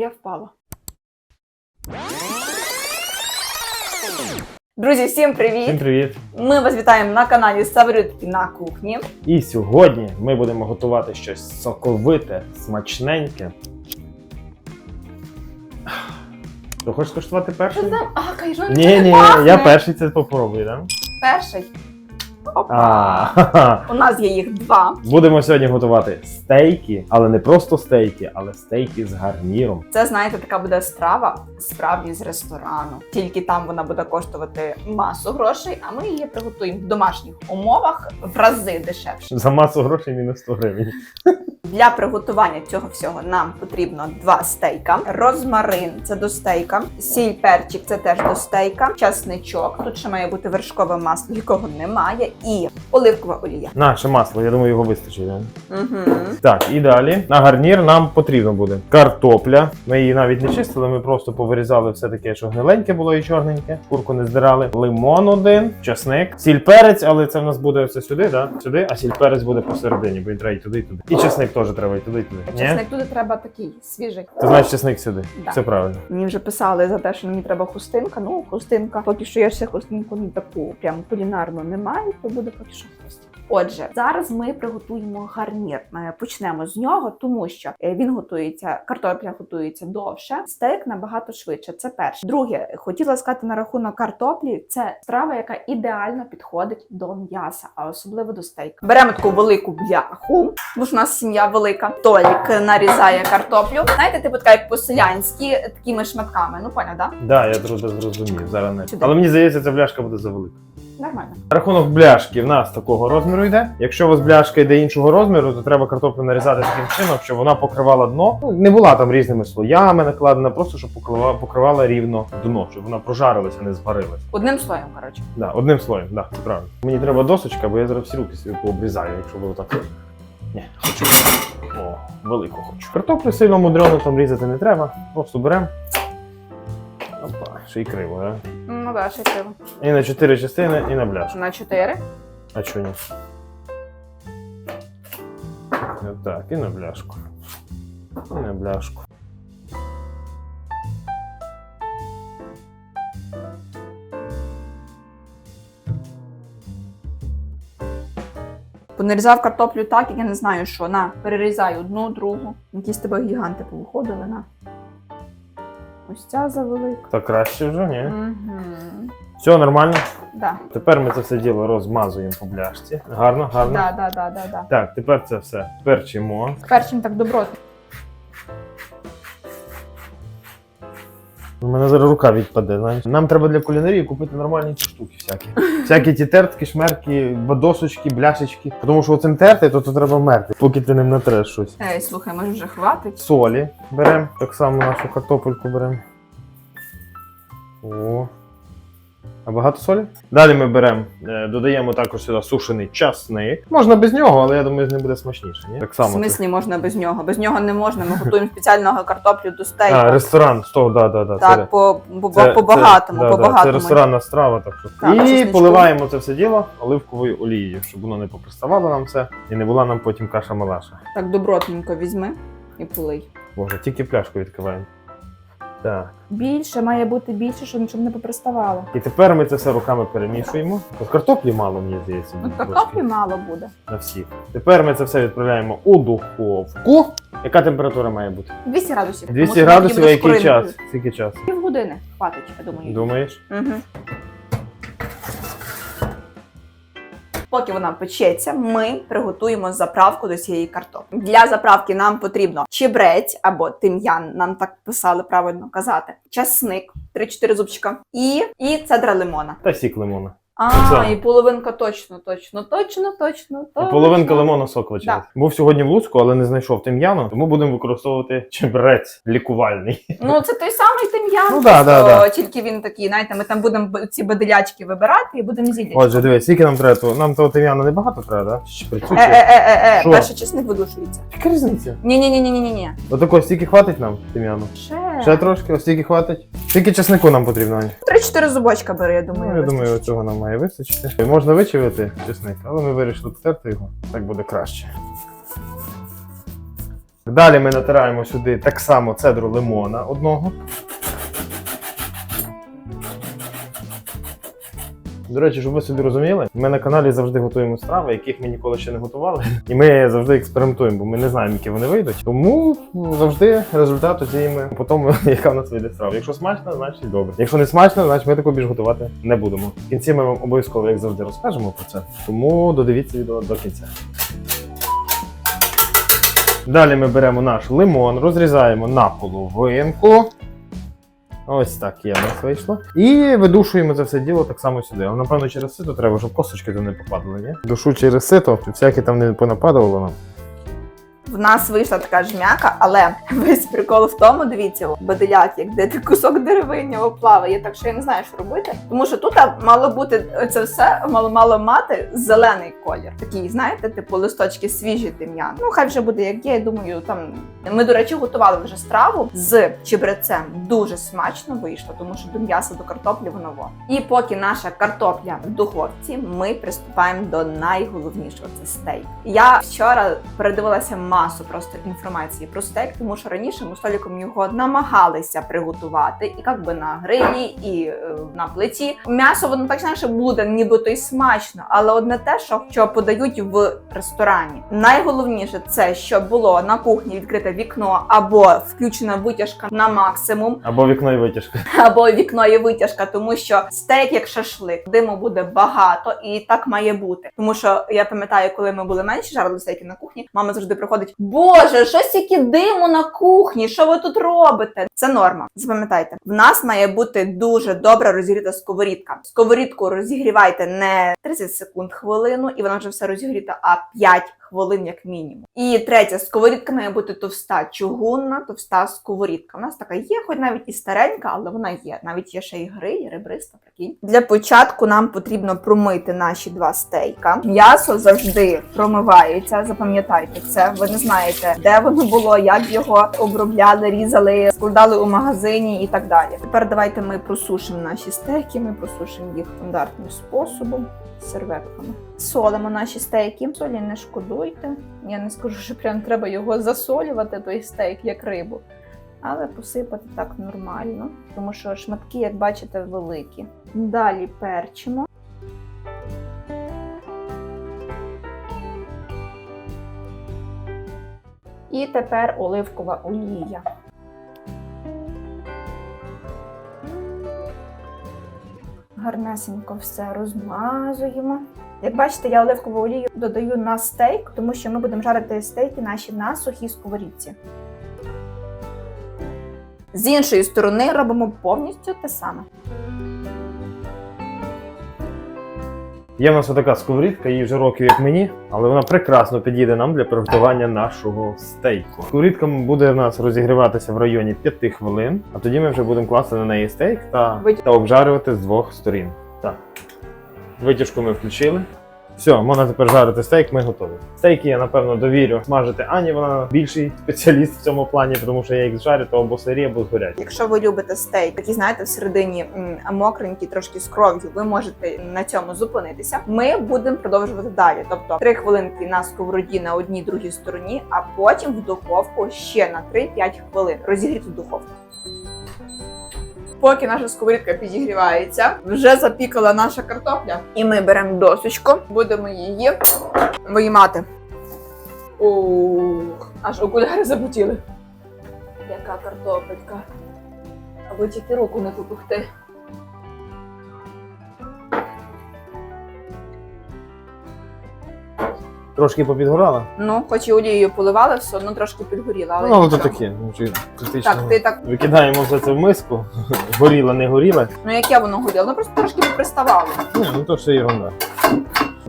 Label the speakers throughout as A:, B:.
A: Я впала. Друзі, всім привіт!
B: Всім привіт!
A: Ми вас вітаємо на каналі Савритки на кухні.
B: І сьогодні ми будемо готувати щось соковите, смачненьке. Ти хочеш коштувати перший?
A: Що там? А, кайжон,
B: Ні, ні, я перший це попробую, так?
A: Перший. Опа. У нас є їх два.
B: Будемо сьогодні готувати стейки, але не просто стейки, але стейки з гарніром.
A: Це, знаєте, така буде страва справді з ресторану. Тільки там вона буде коштувати масу грошей, а ми її приготуємо в домашніх умовах в рази дешевше.
B: За масу грошей мінус 100 гривень.
A: Для приготування цього всього нам потрібно два стейка, розмарин це до стейка, сіль перчик це теж до стейка, часничок. Тут ще має бути вершкове масло, якого немає, і оливкова олія.
B: Наше масло, я думаю, його вистачить.
A: Угу.
B: Так, і далі на гарнір нам потрібно буде картопля. Ми її навіть не чистили, ми просто повирізали все таке, що гниленьке було і чорненьке. Курку не здирали. Лимон один, часник, сіль перець, але це в нас буде все сюди, да? Сюди, а сіль перець буде посередині, бо він треба і туди, і туди. І часник теж треба і туди, і туди. Ні?
A: Туди треба такий свіжий.
B: Ти значить чесник сюди.
A: Да.
B: Все правильно.
A: Мені вже писали за те, що мені треба хустинка. Ну, хустинка. Поки що я ще хустинку не таку прям кулінарну не маю, то буде поки що хустинка. Отже, зараз ми приготуємо гарнір. Е, Почнемо з нього, тому що е, він готується, картопля готується довше, стейк набагато швидше. Це перше. Друге, хотіла сказати на рахунок картоплі. Це страва, яка ідеально підходить до м'яса, а особливо до стейка. Беремо таку велику бляху, тому що у нас сім'я велика. Толік нарізає картоплю. Знаєте, типу така як по-селянськи, такими шматками. Ну поняв, да?
B: Да, я зрозумів. Зараз не. Але мені здається, ця бляшка буде завелика.
A: Нормально.
B: Рахунок бляшки в нас такого розміру йде. Якщо у вас бляшка йде іншого розміру, то треба картоплю нарізати таким чином, щоб вона покривала дно. Ну, не була там різними слоями накладена, просто щоб покривала, покривала рівно дно, щоб вона прожарилася, не зварилася.
A: Одним слоєм, коротше.
B: Да, одним слоєм, да, це правильно. Мені треба досочка, бо я зараз всі руки собі пообрізаю, якщо ви отак. Ні, хочу. О, велику хочу. Картоплю сильно мудрену там різати не треба. Просто беремо. Опа, ще й криво, да?
A: Ну да, ще треба.
B: І на чотири частини, і на бляшку.
A: На чотири.
B: А чого ні? Так, і на бляшку. І на бляшку.
A: Понарізав картоплю так, як я не знаю, що. На, перерізай одну, другу. Якісь тебе гіганти повиходили, на. Ось ця завелика.
B: Та краще вже, ні?
A: Угу.
B: Все нормально.
A: Да.
B: Тепер ми це все діло розмазуємо по бляшці. Гарно, гарно.
A: Да, да, да, да, да.
B: Так, тепер це все перчимо.
A: Перчим так добротно.
B: У мене зараз рука відпаде. Знаєш. Нам треба для кулінарії купити нормальні ці штуки всякі. Всякі ті тертки, шмерки, бадосочки, бляшечки. Тому що оцим терти, то, то треба мерти, поки ти ним натреш щось.
A: Ей, слухай, може вже хватить.
B: солі беремо. Так само нашу картопельку беремо. О. А багато солі? Далі ми беремо, е, додаємо також сюди сушений часник. Можна без нього, але я думаю, з ним буде смачніше. Ні? Так
A: В
B: само. це-
A: можна без нього. Без нього не можна. Ми готуємо спеціального картоплю до стейку.
B: А, ресторан, сто, да, да, да. це-
A: так, по, по,
B: це-
A: по багатому,
B: це,
A: по
B: да, да, Це ресторанна страва, так що.
A: Так,
B: і поливаємо це все діло оливковою олією, щоб воно не поприставало нам все і не була нам потім каша малаша.
A: Так добротненько візьми і полий.
B: Боже, тільки пляшку відкриваємо. Так.
A: Більше має бути більше, щоб нічого не поприставало.
B: І тепер ми це все руками перемішуємо. От картоплі мало, мені здається.
A: Ну, картоплі мало буде.
B: на всіх. Тепер ми це все відправляємо у духовку. Яка температура має бути?
A: 200 градусів. Тому
B: 200
A: що
B: градусів, а який час? Скільки часу?
A: Півгодини хватить, я думаю.
B: Думаєш?
A: Угу. Поки вона печеться, ми приготуємо заправку до цієї картоплі. Для заправки нам потрібно чебрець або тим'ян, нам так писали правильно казати, часник, 3-4 зубчика, і, і цедра лимона.
B: Та сік лимона.
A: А,
B: Це.
A: і половинка точно, точно, точно, точно,
B: І половинка лимона сок лишилась. Був сьогодні в Луцьку, але не знайшов тим'яну, тому будемо використовувати чебрець лікувальний.
A: Ну, це той самий тим'ян,
B: Ну, да, да,
A: просто
B: да.
A: тільки він такий, знаєте, ми там будемо б- ці баделячки вибирати і будемо зілля.
B: Отже, дивись, скільки нам треба? того- Нам того тим'яну небагато треба, да? Чи
A: Е,
B: працює?
A: е, е, е, е,
B: Що?
A: перший чесник видушується.
B: Яка різниця?
A: Ні, ні, ні, ні, ні, ні.
B: Отако, стільки хватить нам тим'яну?
A: Ще.
B: Ще трошки, ось стільки хватить. Скільки чеснику нам потрібно, Ань?
A: Три-чотири зубочка бери, я думаю.
B: Ну, я думаю, цього нам має вистачити. Можна вичавити чесник, але ми вирішили потерти його. Так буде краще. Далі ми натираємо сюди так само цедру лимона одного. До речі, щоб ви собі розуміли, ми на каналі завжди готуємо страви, яких ми ніколи ще не готували. І ми завжди експериментуємо, бо ми не знаємо, які вони вийдуть. Тому ну, завжди результат оцінюємо по тому, яка в нас вийде страва. Якщо смачно, значить добре. Якщо не смачно, значить ми таку більш готувати не будемо. В кінці ми вам обов'язково, як завжди, розкажемо про це. Тому додивіться відео до кінця. Далі ми беремо наш лимон, розрізаємо на половинку. Ось так в нас вийшло. І видушуємо це все діло так само сюди. Але, напевно, через сито треба, щоб косточки туди не попадали, ні? Душу через сито, щоб всяке там не понападувало нам.
A: В нас вийшла така жмяка, але весь прикол в тому, дивіться, баделяк, як де кусок деревинного плаває, так що я не знаю, що робити. Тому що тут мало бути це все, мало мало мати зелений колір. Такий, знаєте, типу листочки свіжі тим'ян. Ну, хай вже буде як є. Я думаю, там ми, до речі, готували вже страву з чебрецем. Дуже смачно вийшло, тому що до м'яса, до картоплі воно во. І поки наша картопля в духовці, ми приступаємо до найголовнішого це стейк. Я вчора передивилася масу просто інформації про стейк, тому що раніше ми з його намагалися приготувати, і як би на грилі, і е, на плиті. М'ясо воно так знаєш, буде нібито й смачно, але одне те, що, що подають в ресторані. Найголовніше це щоб було на кухні відкрите вікно або включена витяжка на максимум,
B: Або вікно і витяжка.
A: або вікно є витяжка, тому що стейк як шашлик, диму буде багато, і так має бути. Тому що я пам'ятаю, коли ми були менші, жарили стейки на кухні, мама завжди приходить: Боже, щось які диму на кухні, що ви тут робите? Це норма. Запам'ятайте, в нас має бути дуже добре розігріта сковорідка. Сковорідку розігрівайте не 30 секунд хвилину, і вона вже все розігріта, а 5 хвилин як мінімум. І третє, сковорідка має бути товста, чугунна, товста сковорідка. У нас така є, хоч навіть і старенька, але вона є. Навіть є ще і гри, і ребриста, прикинь. Для початку нам потрібно промити наші два стейка. М'ясо завжди промивається. Запам'ятайте це. Ви не знаєте, де воно було, як його обробляли, різали, складали у магазині і так далі. Тепер давайте ми просушимо наші стейки. Ми просушимо їх стандартним способом серветками. Солимо наші стейки. Солі не шкодуйте. Я не скажу, що прям треба його засолювати, той стейк, як рибу. Але посипати так нормально, тому що шматки, як бачите, великі. Далі перчимо. І тепер оливкова олія. Гарнесенько все розмазуємо. Як бачите, я оливкову олію додаю на стейк, тому що ми будемо жарити стейки наші на сухій сковорідці. З іншої сторони робимо повністю те саме.
B: Є в нас отака сковорідка, їй вже років як мені, але вона прекрасно підійде нам для приготування нашого стейку. Сковорідка буде в нас розігріватися в районі 5 хвилин, а тоді ми вже будемо класти на неї стейк та, та обжарювати з двох сторін. Так. Витяжку ми включили. Все, можна тепер жарити стейк, ми готові. Стейки я напевно довірю смажити Ані, вона більший спеціаліст в цьому плані, тому що я їх жарю, то або сирі, або згорять.
A: Якщо ви любите стейк, такий, знаєте, всередині м, мокренький, трошки з кров'ю, ви можете на цьому зупинитися. Ми будемо продовжувати далі. Тобто три хвилинки на сковороді на одній другій стороні, а потім в духовку ще на 3-5 хвилин. Розігріту духовку. Поки наша сковорідка підігрівається, вже запікала наша картопля. І ми беремо досочку, будемо її виймати. Ух, аж окуляри забутіли. Яка картопелька. Аби тільки руку не попухти.
B: Трошки попідгорала.
A: Ну, хоч і олією поливали, все одно трошки підгоріла. Але
B: Ну, то таке, ну, чи критично.
A: Так, ти так.
B: Викидаємо все це в миску. Горіло, не горіло.
A: Ну яке воно горіло? Ну просто трошки приставало.
B: Ні, ну то все ерунда.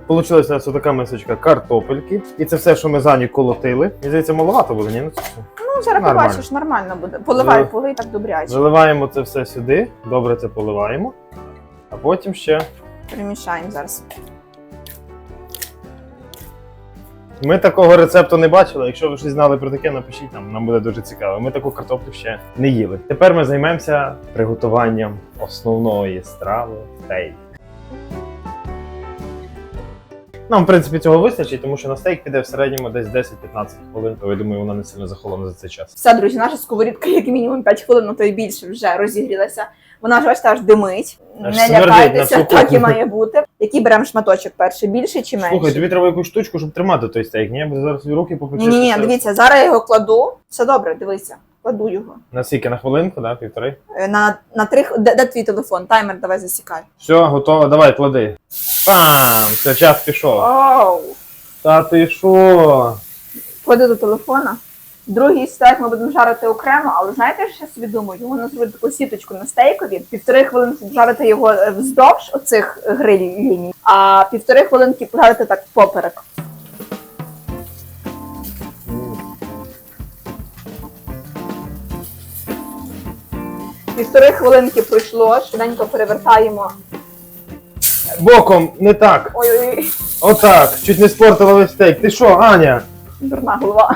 B: Получилась у нас така мисочка картопельки. І це все, що ми за ніч колотили. Мені здається, маловато буде, ні? Ну, це все.
A: Ну, зараз
B: Нормально.
A: побачиш, нормально буде. Поливай,
B: Ви-
A: полий так добряче.
B: Заливаємо це все сюди, добре це поливаємо, а потім ще.
A: Примішаємо зараз.
B: Ми такого рецепту не бачили. Якщо ви щось знали про таке, напишіть нам, нам буде дуже цікаво. Ми таку картоплю ще не їли. Тепер ми займемося приготуванням основної страви стейк. Нам, в принципі, цього вистачить, тому що на стейк піде в середньому десь 10-15 хвилин, то я думаю, вона не сильно захолоне за цей час.
A: Все, друзі, наша сковорідка, як мінімум 5 хвилин, то й більше вже розігрілася. Вона ж аж димить.
B: Аж
A: не
B: смердить
A: лякайтеся,
B: всю
A: так і
B: кухню.
A: має бути. Який беремо шматочок перший, більший чи менший?
B: Слухай, тобі треба якусь штучку, щоб тримати той стейк. Ні, я буду зараз руки попечу.
A: ні, ні, дивіться, зараз я його кладу. Все добре, дивися. Кладу його.
B: На скільки? На хвилинку, да? Півтори.
A: Е, На, на три х- де, де твій телефон? Таймер давай засікай.
B: Все, готово, давай, клади. Пам! Все, час пішов.
A: Оу!
B: Та ти що?
A: Клади до телефона. Другий стейк ми будемо жарити окремо, але знаєте, що я собі думаю? Воно зробити таку сіточку на стейкові, півтори хвилинки жарити його е, вздовж оцих грилів ліній, а півтори хвилинки пожарити так поперек. Півтори хвилинки пройшло, швиденько перевертаємо.
B: Боком, не так.
A: Ой-ой-ой.
B: Отак. Чуть не спортила весь стейк. Ти що, Аня?
A: Дурна голова.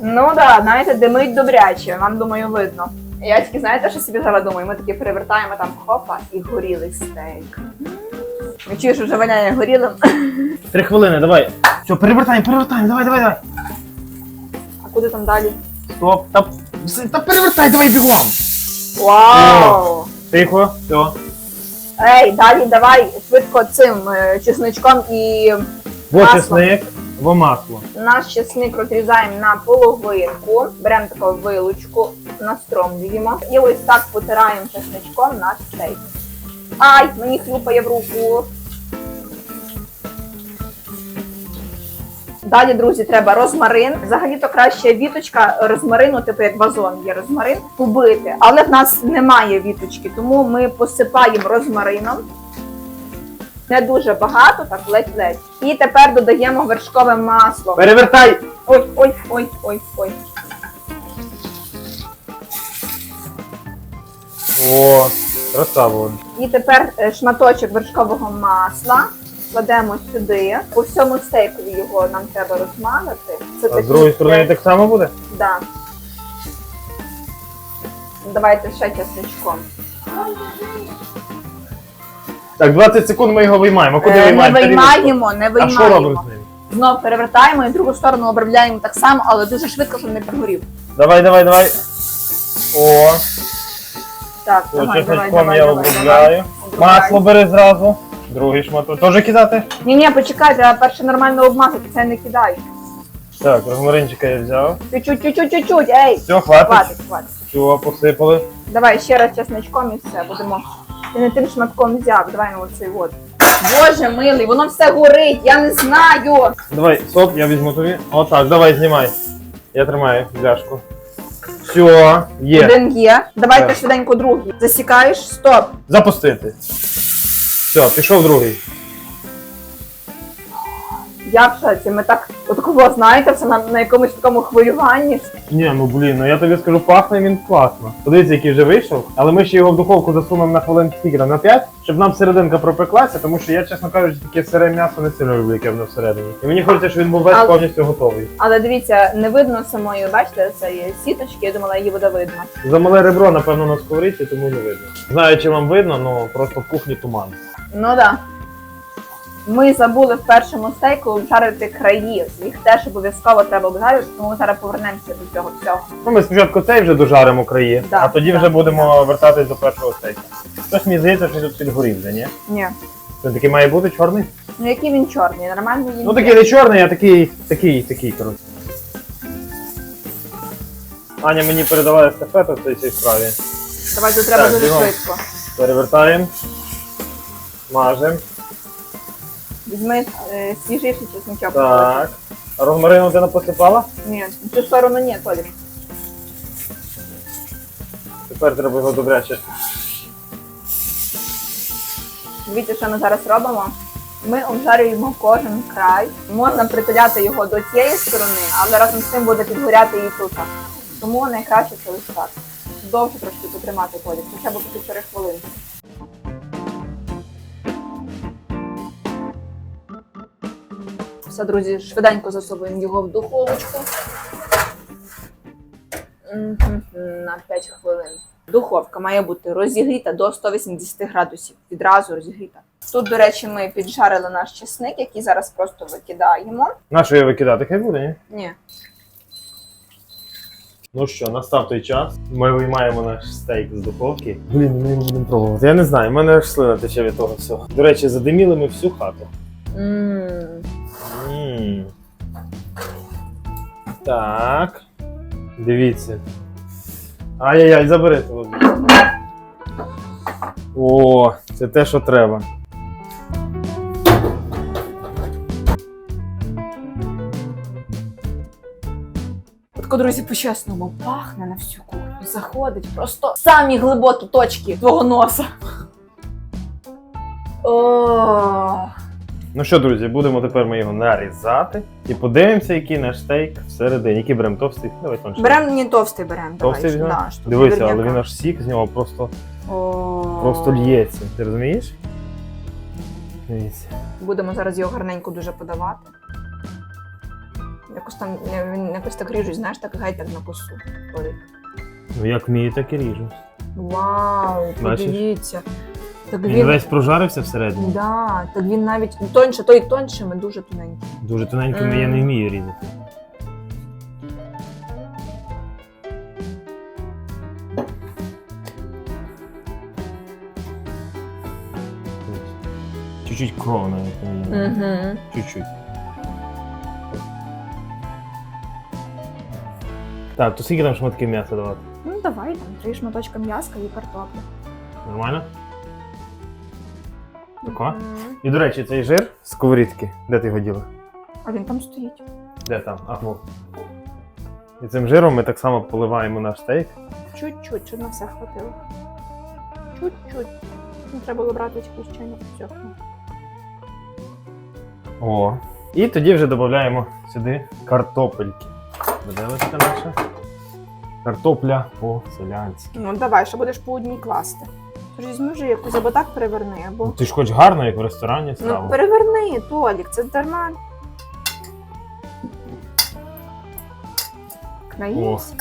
A: Ну да, знаєте, димить добряче, вам думаю, видно. Я тільки знаєте, що собі зараз думаю? Ми таки перевертаємо там хопа і горілий стейк. Ви чуєш, вже воняє горілим.
B: Три хвилини, давай. Все, перевертаємо, перевертаємо, давай, давай, давай.
A: А куди там далі?
B: Стоп, та, та перевертай, давай бігом.
A: Вау!
B: Тихо, все.
A: Ей, далі давай швидко цим е, чесничком і Масло.
B: чесник, во масло.
A: наш чесник розрізаємо на половинку, беремо таку вилучку, настромлюємо і ось так потираємо чесничком наш стейк. Ай, мені хлюпає в руку. Далі, друзі, треба розмарин. Взагалі-то краще віточка розмарину, типу як вазон є розмарин, побити. Але в нас немає віточки, тому ми посипаємо розмарином. Не дуже багато, так ледь-ледь. І тепер додаємо вершкове масло.
B: Перевертай!
A: Ой, ой, ой, ой, ой.
B: О, красаво.
A: І тепер е, шматочок вершкового масла кладемо сюди. По всьому стейкові його нам треба розмазати. Це
B: А з другої сторони так само буде?
A: Да. Давайте ще чесничком.
B: Так, 20 секунд ми його виймаємо. Куди
A: Е, не
B: виймаємо?
A: виймаємо, не
B: А що робимо
A: виймаємо.
B: з ним?
A: Знов перевертаємо і другу сторону обробляємо так само, але дуже швидко, щоб не пригорів.
B: Давай, давай, давай. О,
A: Так, давай, давай,
B: чесночком
A: давай,
B: я
A: давай,
B: обробляю.
A: давай.
B: Масло бери зразу. Другий шматок. Теж кидати?
A: Ні, ні, почекай, треба перше нормально обмазати, це не кидай.
B: Так, розмаринчика я взяв.
A: Чуть-чуть, чуть-чуть, чуть-чуть, ей!
B: Все, хватить.
A: Хватить, хватить.
B: Все, посипали.
A: Давай ще раз чесничком і все, будемо. Ти не тим шматком взяв, давай на оцей от. Боже милий, воно все горить, я не знаю.
B: Давай, стоп, я візьму тобі. Отак, давай, знімай. Я тримаю пляшку. Все, є.
A: Один є. Давайте
B: Так.
A: швиденько другий. Засікаєш, стоп.
B: Запустити. Все, пішов другий.
A: Я в шоці, ми так, отакого, знаєте, це на, на якомусь такому хвилюванні.
B: Ні, ну блін, ну я тобі скажу, пахне він класно. Подивіться, який вже вийшов, але ми ще його в духовку засунемо на хвилин скільки там, на 5, щоб нам серединка пропеклася, тому що я, чесно кажучи, таке сире м'ясо не сильно люблю, яке воно всередині. І мені хочеться, щоб він був весь
A: Але-
B: повністю готовий.
A: Але дивіться, не видно самої, бачите, цієї сіточки, я думала, її буде видно.
B: Замале ребро, напевно, на сковорідці, тому не видно. Знаю, чи вам видно, ну просто в кухні туман.
A: Ну так. Да. Ми забули в першому стейку обжарити краї. Їх теж обов'язково треба обжарити, тому ми зараз повернемося до цього всього.
B: Ну, ми спочатку цей вже дожаримо краї,
A: Да,
B: а тоді
A: да,
B: вже будемо вертатись до першого стейка. Щось мені здається, що тут підгорів вже, ні?
A: Ні.
B: Він такий має бути чорний?
A: Ну який він чорний, нормальний він.
B: Ну такий не чорний, а такий, такий, такий, коротше. Аня мені передала естафету в цій цій справі.
A: Давай тут треба
B: Так,
A: дуже
B: бігом.
A: швидко.
B: Перевертаємо. Мажемо.
A: Візьми е, свіжіший чесничок.
B: Так. А розмарину ти не посипала?
A: Ні, в цю сторону ні, Толі.
B: Тепер треба його добряче.
A: Дивіться, що ми зараз робимо. Ми обжарюємо кожен край. Можна притуляти його до цієї сторони, але разом з тим буде підгоряти і тут. Тому найкраще це ось так. Довше трошки потримати колі, хоча б по півтори хвилини. Все, друзі, швиденько засовуємо його в духовочку. На 5 хвилин. Духовка має бути розігріта до 180 градусів. Відразу розігріта. Тут, до речі, ми піджарили наш чесник, який зараз просто викидаємо.
B: На що я викидати? Хай буде, ні?
A: Ні.
B: Ну що, настав той час. Ми виймаємо наш стейк з духовки. Блін, ми його будемо пробувати. Я не знаю, в мене аж слина тече від того всього. До речі, задиміли ми всю хату.
A: Ммм.
B: Так. Дивіться. Ай-яй-яй, забери того. О, це те, що треба.
A: Тако, друзі, по-чесному, пахне на всю кухню. Заходить просто в самі глибокі точки твого носа. О,
B: Ну що, друзі, будемо тепер ми його нарізати і подивимося, який наш стейк всередині. Який беремо товстий? Давай тонший.
A: Берем не товстий берем.
B: Товстий
A: давай,
B: візьмемо?
A: да, щоб
B: Дивися, але він аж сік з нього просто,
A: О.
B: просто л'ється. Ти розумієш? Дивіться.
A: Будемо зараз його гарненько дуже подавати. Якось там він якось так ріжуть, знаєш, так геть так на косу.
B: Ну як вмію, так і ріжу.
A: Вау,
B: Бачиш?
A: подивіться. Так
B: Він
A: він,
B: весь прожарився всередині.
A: да, так він навіть тоньше, той тоншими, дуже тоненький.
B: Дуже тоненькими я не вмію різати. Чуть-чуть кров навіть. не є.
A: Угу.
B: Чуть-чуть. Так, то скільки там шматків м'яса давати?
A: Ну давай там три шматочка м'яска і картопля.
B: Нормально? Тако? І до речі, цей жир з сковорідки. Де ти його діла?
A: А він там стоїть.
B: Де там? А, ну. І цим жиром ми так само поливаємо наш стейк.
A: Чуть-чуть, щоб на все хватило. Чуть-чуть. Не треба було брати якусь чайну все.
B: О. І тоді вже додаємо сюди картопельки. Виделочка наша. Картопля по-селянськи.
A: Ну давай, що будеш по одній класти. Вже якусь або так переверни, або.
B: Ну, ти ж хоч гарно, як в ресторані
A: Ну, переверни, Толік, це нормально. Наївся.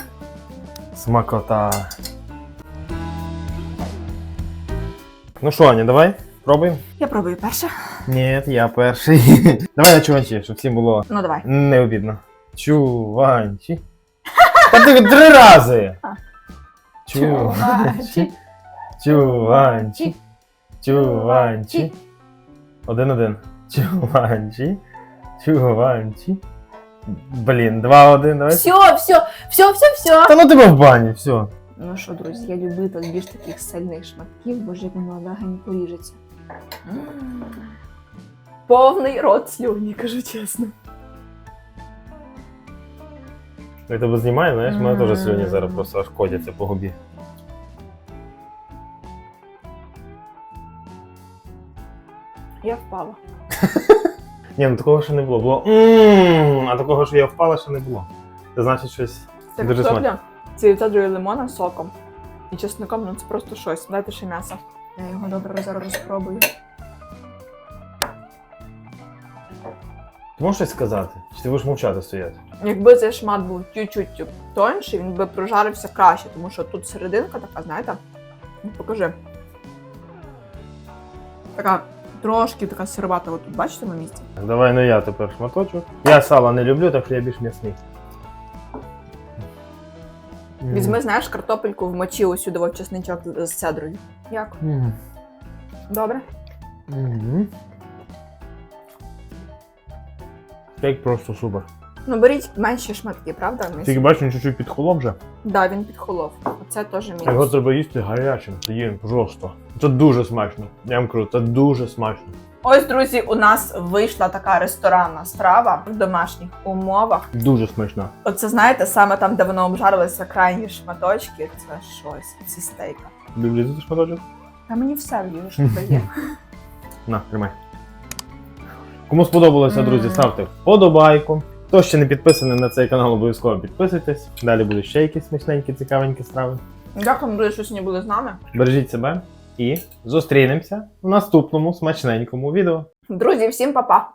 B: Смакота. Ну що, Аня, давай пробуємо.
A: Я пробую перше.
B: Ні, я перший. давай на чуванчі, щоб всім було
A: Ну давай.
B: не обідно. Чуванчі. Та ти три рази. Чуванчі. Чуванчі. Чуванчі. Один-один. Чуванчі. Чуванчі. Блін, два-один, давай.
A: Все, все, все, все, все.
B: Та ну тебе в бані, все.
A: Ну що, друзі, я любитель більш таких сильних шматків, бо як воно легень поріжеться. Повний рот слюні, кажу чесно.
B: Я тебе знімаю, знаєш, в мене теж слюні зараз просто аж кодяться по губі.
A: Я впала.
B: Ні, ну такого ще не було. Було а такого, що я впала, ще не було. Це значить щось.
A: Це
B: Дуже
A: картопля цією цедрою лимона з соком. І чесником, ну це просто щось. Дайте ще м'ясо. Я його добре зараз розпробую.
B: Ти можеш щось сказати? Чи ти будеш мовчати стояти?
A: Якби цей шмат був чуть-чуть тонший, він би прожарився краще, тому що тут серединка така, знаєте? Ну, Покажи. Така трошки така сиробата, от тут бачите на місці?
B: Давай ну я тепер шматочок. Я сала не люблю, так що я більш м'ясний.
A: Візьми, знаєш, картопельку вмочи ось сюди в чесничок з цедрою. Як?
B: Мгм.
A: Добре?
B: Мгм. Стейк просто супер.
A: Ну беріть менші шматки, правда? Мисі?
B: Тільки бачу, він чуть-чуть підхолов вже.
A: Да, він підхолов. Оце теж
B: Його треба їсти гарячим, тоді просто. Це дуже смачно. Я вам кажу, це дуже смачно.
A: Ось, друзі, у нас вийшла така ресторанна страва в домашніх умовах.
B: Дуже смачно.
A: Оце знаєте, саме там, де воно обжарилися крайні шматочки, це щось, ці стейка.
B: Люблю шматочок?
A: Та мені все в що дає.
B: На, тримай. Кому сподобалося, друзі, ставте вподобайку. Хто ще не підписаний на цей канал, обов'язково підписуйтесь. Далі будуть ще якісь смачненькі, цікавенькі страви.
A: Дякую, друзі, що сьогодні були з нами.
B: Бережіть себе і зустрінемося в наступному смачненькому відео.
A: Друзі, всім па-па!